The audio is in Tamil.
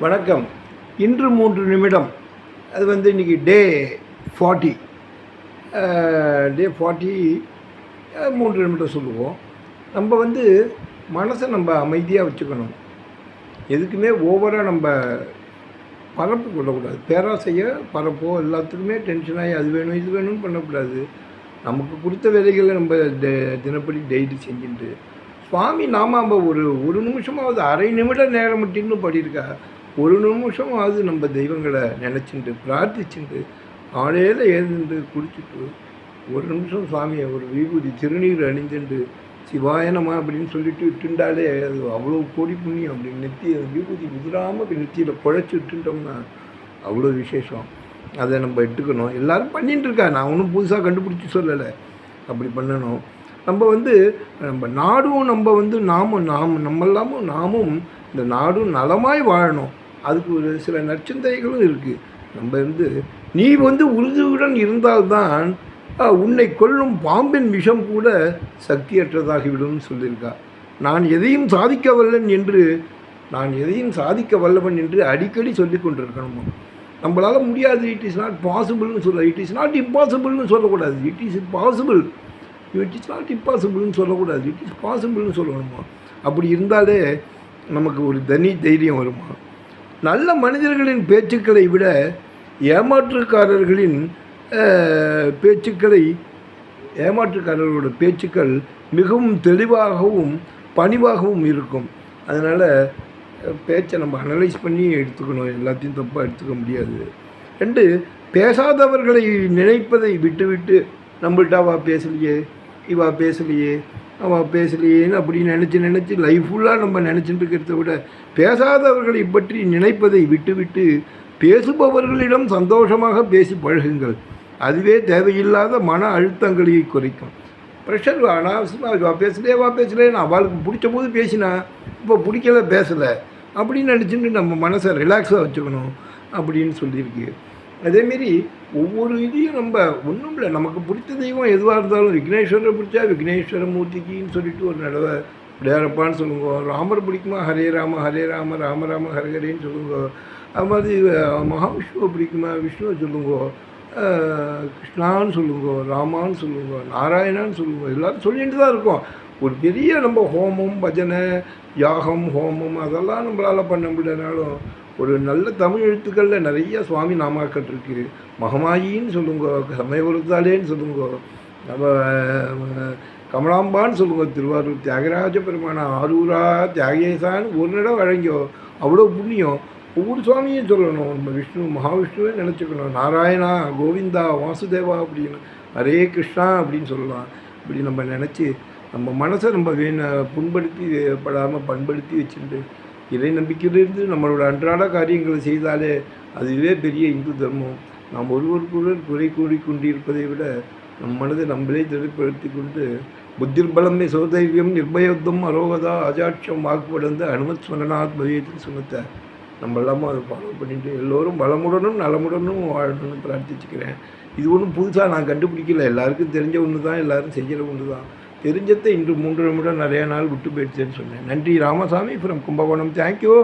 வணக்கம். இன்று மூன்று நிமிடம். அது வந்து இன்றைக்கி டே ஃபார்ட்டி டே ஃபார்ட்டி மூன்று நிமிடம் சொல்லுவோம். நம்ம வந்து மனசை நம்ம அமைதியாக வச்சுக்கணும். எதுக்குமே ஓவராக நம்ம பரப்பு கொள்ளக்கூடாது. பேராசைய பரப்போ எல்லாத்துக்குமே டென்ஷனாகி அது வேணும் இது வேணும்னு பண்ணக்கூடாது. நமக்கு கொடுத்த வேலைகளை நம்ம தினப்படி டெய்லி செஞ்சுட்டு. சுவாமி நாம ஒரு ஒரு நிமிஷமாவது அரை நிமிடம் நேரம் மட்டும்னு பாடியிருக்கா? ஒரு நிமிஷமாவது நம்ம தெய்வங்களை நினச்சிட்டு பிரார்த்திச்சுட்டு காலையில் எழுந்துட்டு குடிச்சிட்டு ஒரு நிமிஷம் சாமியை ஒரு விபூதி திருநீர் அணிந்துண்டு சிவாயனமா அப்படின்னு சொல்லிட்டு விட்டுண்டாலே அது அவ்வளோ கோடி புண்ணியம் அப்படின்னு நெத்தி அந்த விபூதி உதிராமல் நெத்தியில் குழைச்சி விட்டுட்டோம்னா அவ்வளோ விசேஷம். அதை நம்ம எடுத்துக்கணும் எல்லாரும் பண்ணிட்டு இருக்கா? நான் ஒன்றும் புதுசாக கண்டுபிடிச்சி சொல்லலை. அப்படி பண்ணணும். நம்ம வந்து நம்ம நாடும் நம்ம வந்து நாமும் நாம் நம்மெல்லாமும் நாமும் இந்த நாடும் நலமாய் வாழணும். அதுக்கு ஒரு சில நற்சிந்தைகளும் இருக்குது நம்ம வந்து நீ வந்து உறுதியுடன் இருந்தால்தான் உன்னை கொல்லும் பாம்பின் விஷம் கூட சக்தியற்றதாகிவிடும் சொல்லியிருக்கா. நான் எதையும் சாதிக்க வல்லன் என்று நான் எதையும் சாதிக்க வல்லவன் என்று அடிக்கடி சொல்லி கொண்டிருக்கணுமா? நம்மளால் முடியாது. இட் இஸ் நாட் பாசிபிள்னு சொல்ல இட் இஸ் நாட் இம்பாசிபிள்னு சொல்லக்கூடாது. It is possible it is not இம்பாசிபிள்னு சொல்லக்கூடாது. இட் இஸ் பாசிபிள்னு சொல்லணுமா? அப்படி இருந்தாலே நமக்கு ஒரு தனி தைரியம் வருமா? நல்ல மனிதர்களின் பேச்சுக்களை விட ஏமாற்றுக்காரர்களின் பேச்சுக்களை ஏமாற்றுக்காரர்களோட பேச்சுக்கள் மிகவும் தெளிவாகவும் பணிவாகவும் இருக்கும். அதனால் பேச்சை நம்ம அனலைஸ் பண்ணி எடுத்துக்கணும். எல்லாத்தையும் தப்பாக எடுத்துக்க முடியாது. ரெண்டு பேசாதவர்களை நினைப்பதை விட்டுவிட்டு நம்மள்டாவா பேசலையே இவா பேசலையே அவள் பேசலையேன்னு அப்படி நினச்சி நினச்சி லைஃப் ஃபுல்லாக நம்ம நினச்சிட்டு இருக்கிறத விட பேசாதவர்களை பற்றி நினைப்பதை விட்டுவிட்டு பேசுபவர்களிடம் சந்தோஷமாக பேசி பழகுங்கள். அதுவே தேவையில்லாத மன அழுத்தங்களை குறைக்கும். ப்ரெஷர் அனாவசியமாக வா பேசலையே வா பேசலையே நான் அவளுக்கு பிடிச்ச போது பேசினா இப்போ பிடிக்கல பேசலை. அப்படின்னு நினச்சிட்டு நம்ம மனசை ரிலாக்ஸாக வச்சுக்கணும் அப்படின்னு சொல்லியிருக்கு. அதேமாரி ஒவ்வொரு இதையும் நம்ம ஒன்றும் இல்லை. நமக்கு பிடிச்ச தெய்வம் எதுவாக இருந்தாலும் விக்னேஸ்வரரை பிடிச்சா விக்னேஸ்வர மூர்த்திக்குன்னு சொல்லிட்டு ஒரு நடவை விளையாடப்பான்னு சொல்லுங்க. ராமர் பிடிக்குமா? ஹரே ராம ஹரே ராம ராம ராம ஹரஹரேன்னு சொல்லுங்க. அது மாதிரி மகாவிஷ்ணுவை பிடிக்குமா? விஷ்ணுவை சொல்லுங்க. கிருஷ்ணான்னு சொல்லுங்க. ராமான்னு சொல்லுங்க. நாராயணான்னு சொல்லுங்க. எல்லாரும் சொல்லிட்டு தான் இருக்கோம். ஒரு பெரிய நம்ம ஹோமம் பஜனை யாகம் ஹோமம் அதெல்லாம் நம்மளால் பண்ண முடியலனாலும் ஒரு நல்ல தமிழ் எழுத்துக்களில் நிறைய சுவாமி நாமாக்கள் இருக்குது மகமாயின்னு சொல்லுங்க சமயபுரத்தாலேன்னு சொல்லுங்க நம்ம கமலாம்பான்னு சொல்லுங்க திருவாரூர் தியாகராஜ பெருமானா ஆரூரா தியாகேசான்னு ஒரு நடம் வழங்கியோ அவ்வளோ புண்ணியம். ஒவ்வொரு சுவாமியும் சொல்லணும் நம்ம விஷ்ணு மகாவிஷ்ணுவே நினச்சிக்கணும். நாராயணா கோவிந்தா வாசுதேவா அப்படின்னு ஹரே கிருஷ்ணா அப்படின்னு சொல்லலாம். இப்படி நம்ம நினச்சி நம்ம மனசை நம்ம வேண புண்படுத்தி படாமல் பண்படுத்தி வச்சுட்டு இறை நம்பிக்கையிலிருந்து நம்மளோட அன்றாட காரியங்களை செய்தாலே அதுவே பெரிய இந்து தர்மம். நாம் ஒருவருக்குடன் குறை கூறிக்கொண்டிருப்பதை விட நம் மனதை நம்மளே திடப்படுத்தி கொண்டு புத்திர்பலமே சோதைரியம் நிர்பயத்தம் அரோகதா அஜாட்சம் வாக்குப்படந்து அனுமத் ஸ்மரணாத் பவியத்தில் சொன்னத்தை நம்ம எல்லாமும் அதை ஃபாலோ பண்ணிட்டு எல்லோரும் வளமுடனும் நலமுடனும் வாழணும்னு பிரார்த்திச்சுக்கிறேன். இது ஒன்றும் புதுசாக நான் கண்டுபிடிக்கல. எல்லாருக்கும் தெரிஞ்ச ஒன்று தான் எல்லாரும் செய்கிற ஒன்று தான் தெரிஞ்சதை இன்று மூன்று நிமிடம் நிறைய நாள் விட்டு போயிடுச்சுன்னு சொன்னேன். நன்றி ராமசாமி ஃப்ரம் கும்பகோணம். தேங்க்யூ